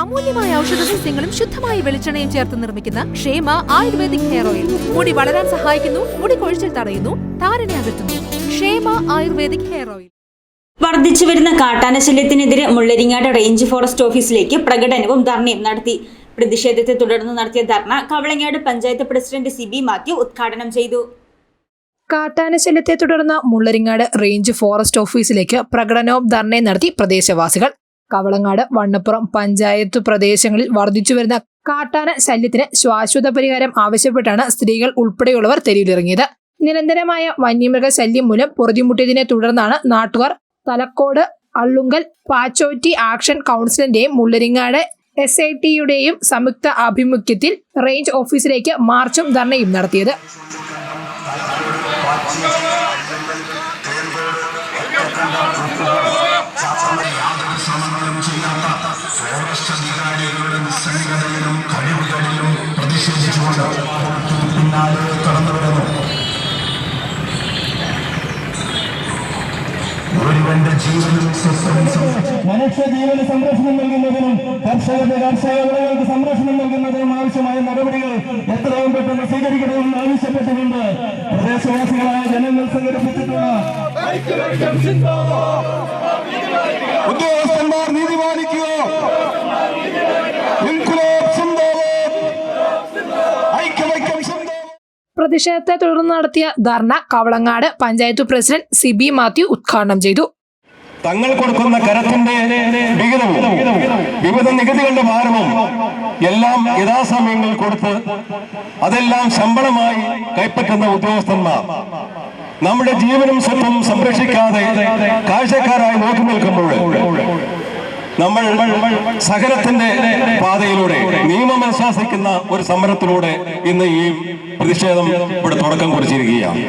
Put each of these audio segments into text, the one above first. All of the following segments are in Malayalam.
അമൂല്യമായ ഔഷധ സസ്യങ്ങളും ശുദ്ധമായ വെളിച്ചെണ്ണയും ചേർത്ത് നിർമ്മിക്കുന്ന ക്ഷേമ ആയുർവേദിക് ഹെയർ ഓയിൽ. മുടി വളരാൻ സഹായിക്കുന്നു മുടി കൊഴിച്ചിൽ തടയുന്നു താരനെ അകറ്റുന്നു. ക്ഷേമ ആയുർവേദിക് ഹെയർ ഓയിൽ. വർദ്ധിച്ചു വരുന്ന കാട്ടാനശല്യത്തിനെതിരെ മുള്ളരിങ്ങാട് റേഞ്ച് ഫോറസ്റ്റ് ഓഫീസിലേക്ക് പ്രകടനവും ധർണയും നടത്തി. പ്രതിഷേധത്തെ തുടർന്ന് നടത്തിയ ധർണ Kavalangad panchayat president C B Mathew ഉദ്ഘാടനം ചെയ്തു. കാട്ടാനശല്യത്തെ തുടർന്ന് മുള്ളരിങ്ങാട് റേഞ്ച് ഫോറസ്റ്റ് ഓഫീസിലേക്ക് പ്രകടനവും ധർണയും നടത്തി പ്രദേശവാസികൾ. കവളങ്ങാട് വണ്ണപ്പുറം പഞ്ചായത്ത് പ്രദേശങ്ങളിൽ വർദ്ധിച്ചു വരുന്ന കാട്ടാന ശല്യത്തിന് ശാശ്വത പരിഹാരം ആവശ്യപ്പെട്ടാണ് സ്ത്രീകൾ ഉൾപ്പെടെയുള്ളവർ തെരുവിലിറങ്ങിയത്. നിരന്തരമായ വന്യമൃഗ ശല്യം മൂലം പൊറുതിമുട്ടിയതിനെ തുടർന്നാണ് നാട്ടുകാർ തലക്കോട് അള്ളുങ്കൽ പാച്ചോറ്റി ആക്ഷൻ കൗൺസിലിന്റെയും മുള്ളരിങ്ങാട് എസ് ഐ ടിയുടെയും സംയുക്ത ആഭിമുഖ്യത്തിൽ റേഞ്ച് ഓഫീസിലേക്ക് മാർച്ചും ധർണയും നടത്തിയത്. അധികാരികളുടെ നിസ്സംഗതയിലും കഴിവുകളിലും പ്രതിഷേധിച്ചുകൊണ്ട് പിന്നാലെ കടന്നു വരുന്നു. ഒരുവന്റെ ജീവനും സ്വസ്ഥവും മനുഷ്യ ജീവന് സംരക്ഷണം നൽകുന്നതിനും കർഷകരുടെ കർഷക വിളകൾക്ക് സംരക്ഷണം നൽകുന്നതിനും ആവശ്യമായ നടപടികൾ എത്രയും പെട്ടെന്ന് സ്വീകരിക്കണമെന്ന് ആവശ്യപ്പെട്ടുകൊണ്ട് പ്രദേശവാസികളായ ജനങ്ങൾ സംഘടിപ്പിച്ചിട്ടുള്ള പ്രതിഷേധത്തെ തുടർന്ന് നടത്തിയ ധർണ കവളങ്ങാട് പഞ്ചായത്ത് പ്രസിഡന്റ് സിബി മാത്യു ഉദ്ഘാടനം ചെയ്തു. തങ്ങൾ കൊടുക്കുന്ന കരത്തിന്റെ വിഹിതവും വിവിധ നികുതികളുടെ ഭാരവും എല്ലാം യഥാസമയങ്ങളിൽ കൊടുത്ത് അതെല്ലാം ശമ്പളമായി കൈപ്പറ്റുന്ന ഉദ്യോഗസ്ഥന്മാർ. നമ്മുടെ ജീവനും സ്വത്തും സംരക്ഷിക്കാതെ കാഴ്ചക്കാരായി നോക്കി നിൽക്കുമ്പോൾ നമ്മൾ സഹനത്തിന്റെ പാതയിലൂടെ നിയമം അനുശാസിക്കുന്ന ഒരു സമരത്തിലൂടെ ഇന്ന് ഈ പ്രതിഷേധം ഇവിടെ തുടക്കം കുറിച്ചിരിക്കുകയാണ്.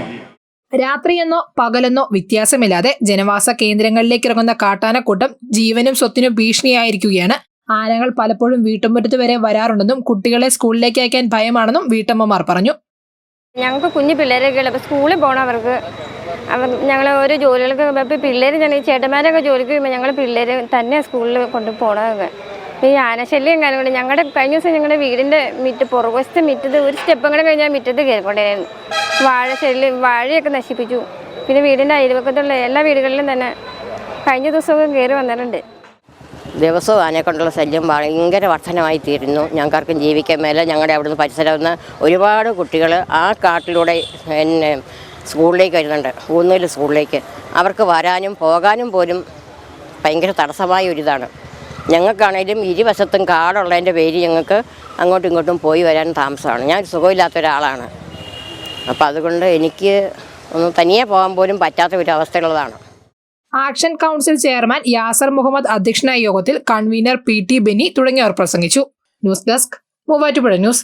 രാത്രിയെന്നോ പകലെന്നോ വ്യത്യാസമില്ലാതെ ജനവാസ കേന്ദ്രങ്ങളിലേക്ക് ഇറങ്ങുന്ന കാട്ടാനക്കൂട്ടം ജീവനും സ്വത്തിനും ഭീഷണിയായിരിക്കുകയാണ്. ആനകൾ പലപ്പോഴും വീട്ടുമുറ്റത്ത് വരെ വരാറുണ്ടെന്നും കുട്ടികളെ സ്കൂളിലേക്ക് അയക്കാൻ ഭയമാണെന്നും വീട്ടമ്മമാർ പറഞ്ഞു. ഞങ്ങൾക്ക് കുഞ്ഞു പിള്ളേരൊക്കെ സ്കൂളിൽ പോകണം അവർക്ക് അവർ ഞങ്ങൾ ഒരു ജോലികൾക്ക് ഇപ്പോൾ പിള്ളേർ ഈ ചേട്ടന്മാരൊക്കെ ജോലിക്ക് വരുമ്പോൾ ഞങ്ങൾ പിള്ളേർ തന്നെ സ്കൂളിൽ കൊണ്ട് പോകണമൊക്കെ ഈ ആനശല്യം കാര്യം കൊണ്ട് ഞങ്ങളുടെ കഴിഞ്ഞ ദിവസം ഞങ്ങളുടെ വീടിന്റെ മിറ്റ് പുറകുവശത്തെ മിറ്റത്ത് ഒരു സ്റ്റെപ്പും കൂടെ കഴിഞ്ഞാൽ മിറ്റത്ത് കയറിക്കൊണ്ടിരുന്നു വാഴ ശല്യം വാഴയൊക്കെ നശിപ്പിച്ചു. പിന്നെ വീടിന്റെ അയൽവക്കത്തുള്ള എല്ലാ വീടുകളിലും തന്നെ കഴിഞ്ഞ ദിവസമൊക്കെ കയറി വന്നിട്ടുണ്ട്. ദിവസവും ആനയെക്കൊണ്ടുള്ള ശല്യം ഭയങ്കര വർധനമായി തീരുന്നു. ഞങ്ങൾക്കാർക്കും ജീവിക്കാൻ മേലെ ഞങ്ങളുടെ അവിടുന്ന് പരിസരം ഒരുപാട് കുട്ടികൾ ആ കാട്ടിലൂടെ പിന്നെ സ്കൂളിലേക്ക് വരുന്നുണ്ട്. ഊന്നൂൽ സ്കൂളിലേക്ക്. അവർക്ക് വരാനും പോകാനും പോലും ഭയങ്കര തടസ്സമായ ഒരിതാണ് ഞങ്ങൾക്കാണേലും ഇരുവശത്തും കാടുള്ളതിന്റെ പേര് ഞങ്ങൾക്ക് അങ്ങോട്ടും ഇങ്ങോട്ടും പോയി വരാൻ താമസമാണ്. ഞാൻ സുഖമില്ലാത്ത ഒരാളാണ് അപ്പോൾ അതുകൊണ്ട് എനിക്ക് ഒന്ന് തനിയെ പോകാൻ പോലും പറ്റാത്ത ഒരു അവസ്ഥയുള്ളതാണ്. Action council chairman Yasar Muhammad അധ്യക്ഷനായ യോഗത്തിൽ കൺവീനർ പി ടി ബെന്നി തുടങ്ങിയവർ പ്രസംഗിച്ചു. News desk Muvattupuzha news.